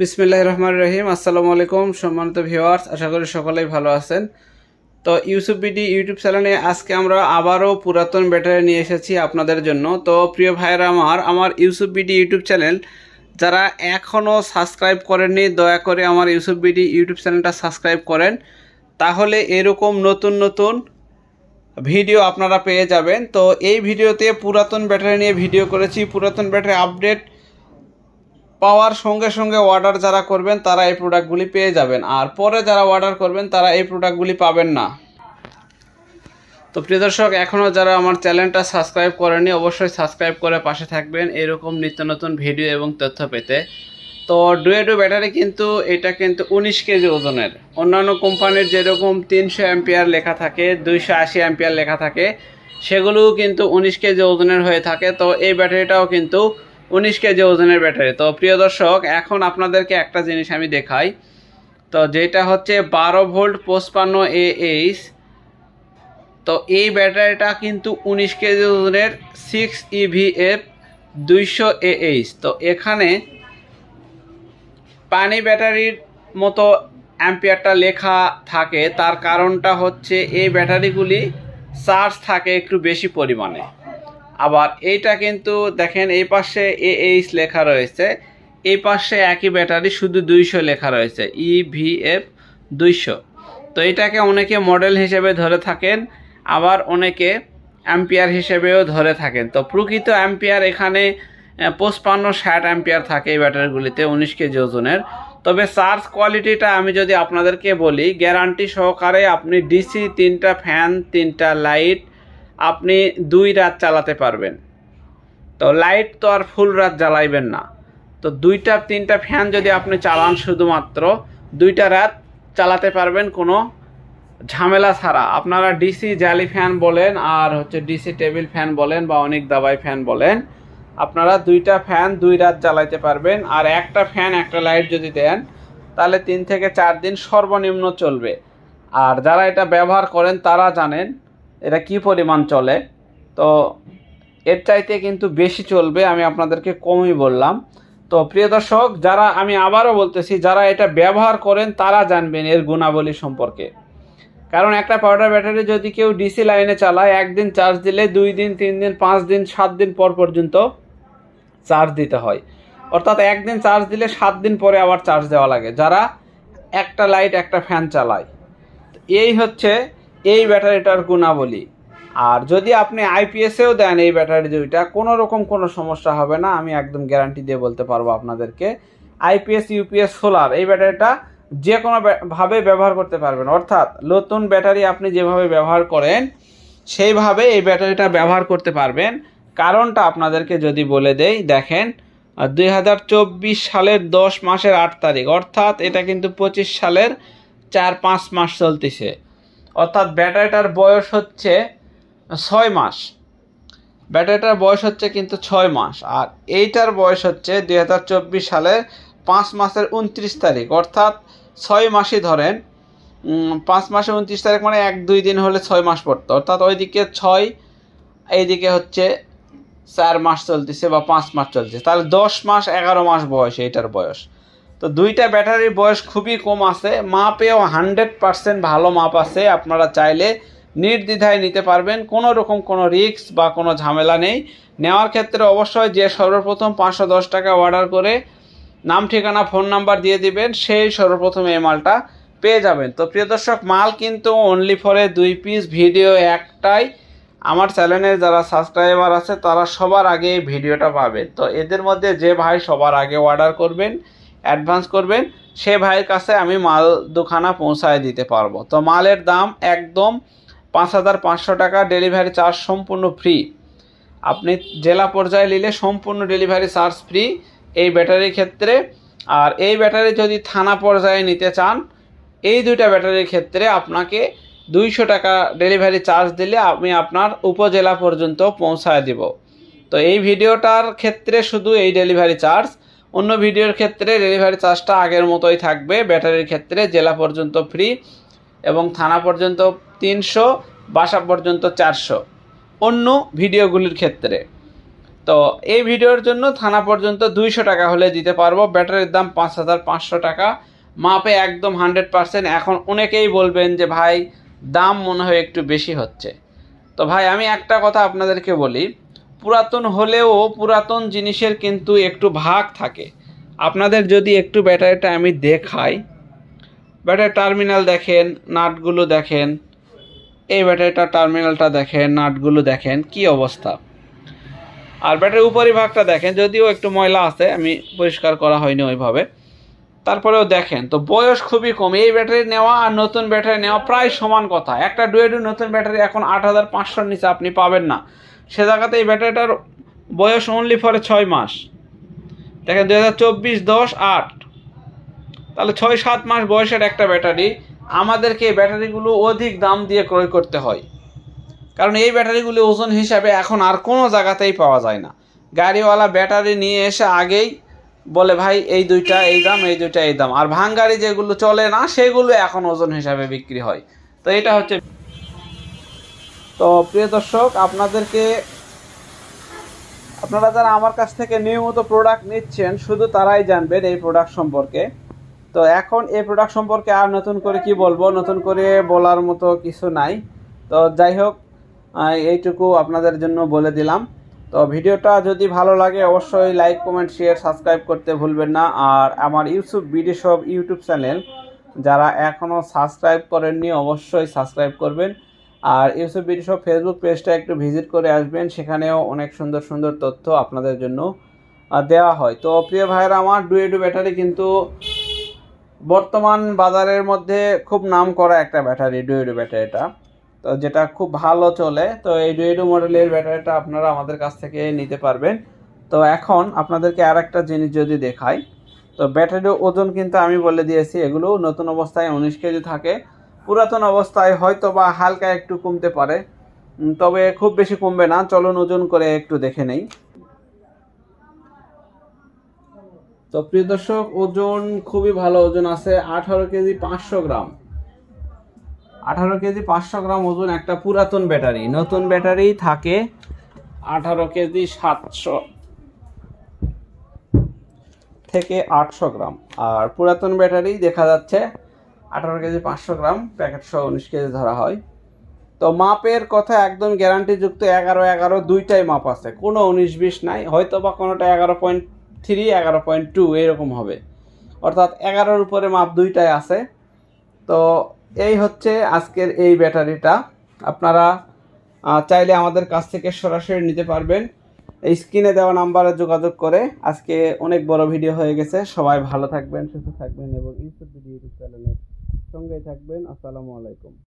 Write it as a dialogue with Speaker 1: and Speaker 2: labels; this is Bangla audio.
Speaker 1: বিসমিল্লাহ রহমান রহিম, আসসালামু আলাইকুম সম্মানিত ভিউয়ার্স, আশা করি সকলেই ভালো আছেন। তো ইউসুফ বিডি ইউটিউব চ্যানেলে আজকে আমরা আবারও পুরাতন ব্যাটারি নিয়ে এসেছি আপনাদের জন্য। তো প্রিয় ভাইয়েরা আমার আমার ইউসুফ বিডি ইউটিউব চ্যানেল, যারা এখনও সাবস্ক্রাইব করেননি, দয়া করে আমার ইউসুফ বিডি ইউটিউব চ্যানেলটা সাবস্ক্রাইব করেন। তাহলে এরকম নতুন নতুন ভিডিও আপনারা পেয়ে যাবেন। তো এই ভিডিওতে পুরাতন ব্যাটারি নিয়ে ভিডিও করেছি। পুরাতন ব্যাটারি আপডেট পাওয়ার সঙ্গে সঙ্গে অর্ডার যারা করবেন, তারা এই প্রোডাক্টগুলি পেয়ে যাবেন। আর পরে যারা অর্ডার করবেন, তারা এই প্রোডাক্টগুলি পাবেন না। তো প্রিয় দর্শক এখনও যারা আমার চ্যানেলটা সাবস্ক্রাইব করেনি অবশ্যই সাবস্ক্রাইব করে পাশে থাকবেন এরকম নিত্য নতুন ভিডিও এবং তথ্য পেতে। তো ডুয়েডো ব্যাটারি কিন্তু, এটা কিন্তু উনিশ কেজি ওজনের। অন্যান্য কোম্পানির যেরকম তিনশো অ্যাম্পিয়ার লেখা থাকে, দুইশো আশি অ্যাম্পিয়ার লেখা থাকে, সেগুলোও কিন্তু উনিশ কেজি ওজনের হয়ে থাকে। তো এই ব্যাটারিটাও কিন্তু উনিশ কেজি ওজনের ব্যাটারি। তো প্রিয় দর্শক, এখন আপনাদেরকে একটা জিনিস আমি দেখাই। তো যেটা হচ্ছে বারো ভোল্ট পঁচপান্ন এ এইচ তো এই ব্যাটারিটা কিন্তু উনিশ কেজি ওজনের সিক্স ইভিএফ দুইশো এ এইচ তো এখানে পানি ব্যাটারির মতো অ্যাম্পিয়ারটা লেখা থাকে। তার কারণটা হচ্ছে এই ব্যাটারিগুলি চার্জ থাকে একটু বেশি পরিমাণে। আবার এইটা কিন্তু দেখেন, এই পাশে এ এইচ লেখা রয়েছে। এই পাশে একই ব্যাটারি, শুধু দুইশো লেখা রয়েছে E ইভিএফ দুইশো। তো এটাকে অনেকে মডেল হিসেবে ধরে থাকেন, আবার অনেকে অ্যাম্পিয়ার হিসেবেও ধরে থাকেন। তো প্রকৃত অ্যাম্পিয়ার এখানে পঁচপান্ন ষাট অ্যাম্পিয়ার থাকে এই ব্যাটারিগুলিতে, উনিশ কেজি ওজনের। তবে চার্জ কোয়ালিটিটা আমি যদি আপনাদেরকে বলি গ্যারান্টি সহকারে আপনি ডিসি তিনটা ফ্যান তিনটা লাইট আপনি দুই রাত চালাতে পারবেন। তো লাইট তো আর ফুল রাত জ্বালাইবেন না। তো দুইটা, তিনটা ফ্যান যদি আপনি চালান শুধুমাত্র, দুইটা রাত চালাতে পারবেন কোনো ঝামেলা ছাড়া। আপনারা ডিসি জালি ফ্যান বলেন আর হচ্ছে ডিসি টেবিল ফ্যান বলেন বা অনেক দাবাই ফ্যান বলেন, আপনারা দুইটা ফ্যান দুই রাত জ্বালাইতে পারবেন আর একটা ফ্যান, একটা লাইট যদি দেন, তাহলে তিন থেকে চার দিন সর্বনিম্ন চলবে। আর যারা এটা ব্যবহার করেন তারা জানেন এটা কি পরিমাণ চলে? তো এর চাইতে কিন্তু বেশি চলবে, আমি আপনাদেরকে কমই বললাম। তো প্রিয় দর্শক, যারা আমি আবারও বলতেছি, যারা এটা ব্যবহার করেন, তারা জানবেন এর গুণাবলী সম্পর্কে। কারণ একটা পাউডার ব্যাটারি যদি কেউ ডিসি লাইনে চালায়, একদিন চার্জ দিলে দুই দিন, তিন দিন, পাঁচ দিন, সাত দিন পর পর্যন্ত চার্জ দিতে হয়। অর্থাৎ একদিন চার্জ দিলে সাত দিন পরে আবার চার্জ দেওয়া লাগে। যারা একটা লাইট একটা ফ্যান চালায়। এই হচ্ছে এই ব্যাটারিটার গুণাবলী। আর যদি আপনি আইপিএসেও দেন এই ব্যাটারি দুইটা কোনো রকম কোনো সমস্যা হবে না, আমি একদম গ্যারান্টি দিয়ে বলতে পারব আপনাদেরকে। আইপিএস ইউপিএস সোলার, এই ব্যাটারিটা যে কোনো ভাবে ব্যবহার করতে পারবেন। অর্থাৎ নতুন ব্যাটারি আপনি যেভাবে ব্যবহার করেন, সেইভাবে এই ব্যাটারিটা ব্যবহার করতে পারবেন। কারণটা আপনাদেরকে যদি বলে দেই, দেখেন দুই হাজার চব্বিশ সালের দশ মাসের আট তারিখ, অর্থাৎ এটা কিন্তু পঁচিশ সালের চার পাঁচ মাস চলতেছে। অর্থাৎ ব্যাটারিটার বয়স হচ্ছে ছয় মাস। ব্যাটারিটার বয়স হচ্ছে কিন্তু ছয় মাস, আর এইটার বয়স হচ্ছে দুই হাজার চব্বিশ সালের পাঁচ মাসের উনত্রিশ তারিখ। অর্থাৎ ছয় মাসই ধরেন পাঁচ মাসে উনত্রিশ তারিখ মানে এক দুই দিন হলে ছয় মাস পড়তো। অর্থাৎ ওইদিকে ছয়, এইদিকে হচ্ছে চার মাস চলতেছে বা পাঁচ মাস চলছে তাহলে দশ মাস এগারো মাস বয়স এইটার বয়স। তো দুইটা ব্যাটারির বয়স খুবই কম আছে, মাপেও হান্ড্রেড পারসেন্ট ভালো মাপ আছে, আপনারা চাইলে নির্দ্বিধায় নিতে পারবেন, কোনো রকম কোনো রিস্ক বা কোনো ঝামেলা নেই। নেওয়ার ক্ষেত্রে অবশ্যই যে সর্বপ্রথম পাঁচশো দশ টাকা অর্ডার করে নাম, ঠিকানা, ফোন নাম্বার দিয়ে দিবেন, সেই সর্বপ্রথম এই মালটা পেয়ে যাবেন। তো প্রিয় দর্শক, মাল কিন্তু অনলি ফরে দুই পিস ভিডিও একটাই। আমার চ্যানেলে যারা সাবস্ক্রাইবার আছে, তারা সবার আগে এই ভিডিওটা পাবেন। তো এদের মধ্যে যে ভাই সবার আগে অর্ডার করবেন অ্যাডভান্স করবেন, সে ভাইয়ের কাছে আমি মাল দুখানা পৌঁছায় দিতে পারব। তো মালের দাম একদম পাঁচ হাজার পাঁচশো টাকা ডেলিভারি চার্জ সম্পূর্ণ ফ্রি আপনি জেলা পর্যায়ে নিলে সম্পূর্ণ ডেলিভারি চার্জ ফ্রি এই ব্যাটারির ক্ষেত্রে। আর এই ব্যাটারি যদি থানা পর্যায়ে নিতে চান, এই দুইটা ব্যাটারির ক্ষেত্রে আপনাকে দুইশো টাকা ডেলিভারি চার্জ দিলে আমি আপনার উপজেলা পর্যন্ত পৌঁছায় দিব। তো এই ভিডিওটার ক্ষেত্রে শুধু এই ডেলিভারি চার্জ অন্য ভিডিওর ক্ষেত্রে ডেলিভারি চার্জটা আগের মতোই থাকবে ব্যাটারির ক্ষেত্রে জেলা পর্যন্ত ফ্রি এবং থানা পর্যন্ত তিনশো, বাসা পর্যন্ত চারশো অন্য ভিডিওগুলির ক্ষেত্রে। তো এই ভিডিওর জন্য থানা পর্যন্ত দুইশো টাকা হলে দিতে পারব ব্যাটারির দাম পাঁচ হাজার পাঁচশো টাকা। মাপে একদম হান্ড্রেড পার্সেন্ট। এখন অনেকেই বলবেন যে, ভাই, দাম মনে হয় একটু বেশি হচ্ছে। তো ভাই, আমি একটা কথা আপনাদেরকে বলি পুরাতন হলেও পুরাতন জিনিসের কিন্তু একটু ভাগ থাকে। আপনাদের যদি একটু ব্যাটারিটা আমি দেখাই ব্যাটারি টার্মিনাল দেখেন, নাটগুলো দেখেন, এই ব্যাটারিটা, টার্মিনালটা দেখেন, নাটগুলো দেখেন, কি অবস্থা। আর ব্যাটারির উপরিভাগটা দেখেন, যদিও একটু ময়লা আছে, আমি পরিষ্কার করা হয়নি ওইভাবে। তারপরেও দেখেন, তো বয়স খুবই কম, এই ব্যাটারি নেওয়া আর নতুন ব্যাটারি নেওয়া প্রায় সমান কথা। একটা ডুয়েডু নতুন ব্যাটারি এখন আট হাজার পাঁচশোর নিচে আপনি পাবেন না। সে জায়গাতে এই ব্যাটারিটার বয়স অনলি ফরে ছয় মাস। দেখেন দু হাজার চব্বিশ দশ আট। তাহলে ছয় সাত মাস বয়সের একটা ব্যাটারি আমাদেরকে এই ব্যাটারিগুলো অধিক দাম দিয়ে ক্রয় করতে হয়। কারণ এই ব্যাটারিগুলি ওজন হিসাবে এখন আর কোনো জায়গাতেই পাওয়া যায় না। গাড়িওয়ালা ব্যাটারি নিয়ে এসে আগেই বলে, ভাই, এই দুইটা এই দাম, এই দুইটা এই দাম। আর ভাঙ্গারি যেগুলো চলে না, সেগুলো এখন ওজন হিসাবে বিক্রি হয়। তো এটা হচ্ছে তো প্রিয় দর্শক, আপনাদেরকে, আপনারা যারা আমার কাছ থেকে নিয়মিত প্রোডাক্ট নিচ্ছেন, শুধু তারাই জানবেন এই প্রোডাক্ট সম্পর্কে। তো এখন এই প্রোডাক্ট সম্পর্কে আর নতুন করে কি বলব? নতুন করে বলার মতো কিছু নাই। তো যাই হোক এইটুকু আপনাদের জন্য বলে দিলাম। তো ভিডিওটা যদি ভালো লাগে, অবশ্যই লাইক কমেন্ট শেয়ার সাবস্ক্রাইব করতে ভুলবেন না। আর আমার ইউটিউব বিডি সব ইউটিউব চ্যানেল যারা এখনও সাবস্ক্রাইব করেননি, অবশ্যই সাবস্ক্রাইব করবেন। আর ইউসুফ বিডি সব ফেসবুক পেজটা একটু ভিজিট করে আসবেন। সেখানেও অনেক সুন্দর সুন্দর তথ্য আপনাদের জন্য দেওয়া হয়। তো প্রিয় ভাইয়েরা, আমার ডুয়েডু ব্যাটারি কিন্তু বর্তমান বাজারের মধ্যে খুব নাম করা একটা ব্যাটারি ডুয়েডু ব্যাটারিটা তো যেটা খুব ভালো চলে। তো এই ডুয়েডু মডেলের ব্যাটারিটা আপনারা আমাদের কাছ থেকে নিতে পারবেন। তো এখন আপনাদেরকে আর একটা জিনিস যদি দেখাই, তো ব্যাটারির ওজন কিন্তু আমি বলে দিয়েছি, এগুলো নতুন অবস্থায় উনিশ কেজি থাকে। পুরাতন অবস্থায় হয়তো বা হালকা একটু কমতে পারে। তবে খুব বেশি কমবে না। চলুন ওজন করে একটু দেখে নেই। তো প্রিয় দর্শক, ওজন খুবই ভালো। ওজন আছে আঠারো কেজি পাঁচশো গ্রাম। আঠারো কেজি পাঁচশো গ্রাম ওজন একটা পুরাতন ব্যাটারি। নতুন ব্যাটারি থাকে আঠারো কেজি সাতশো থেকে আটশো গ্রাম। আর পুরাতন ব্যাটারি দেখা যাচ্ছে আঠারো কেজি পাঁচশো গ্রাম প্যাকেটশো উনিশ কেজি ধরা হয়। তো মাপের কথা একদম গ্যারান্টিযুক্ত এগারো এগারো দুইটাই মাপ আছে। কোনো উনিশ বিশ নাই হয়তো বা কোনোটা এগারো পয়েন্ট থ্রি এগারো পয়েন্ট টু এরকম হবে। অর্থাৎ এগারোর উপরে মাপ দুইটাই আছে। তো এই হচ্ছে আজকের এই ব্যাটারিটা। আপনারা চাইলে আমাদের কাছ থেকে সরাসরি নিতে পারবেন। এই স্ক্রিনে দেওয়া নাম্বারে যোগাযোগ করে আজকে অনেক বড় ভিডিও হয়ে গেছে। সবাই ভালো থাকবেন, সুস্থ থাকবেন এবং ইউটিউব ভিডিও চ্যানেলের সঙ্গেই থাকবেন। আসসালামু আলাইকুম।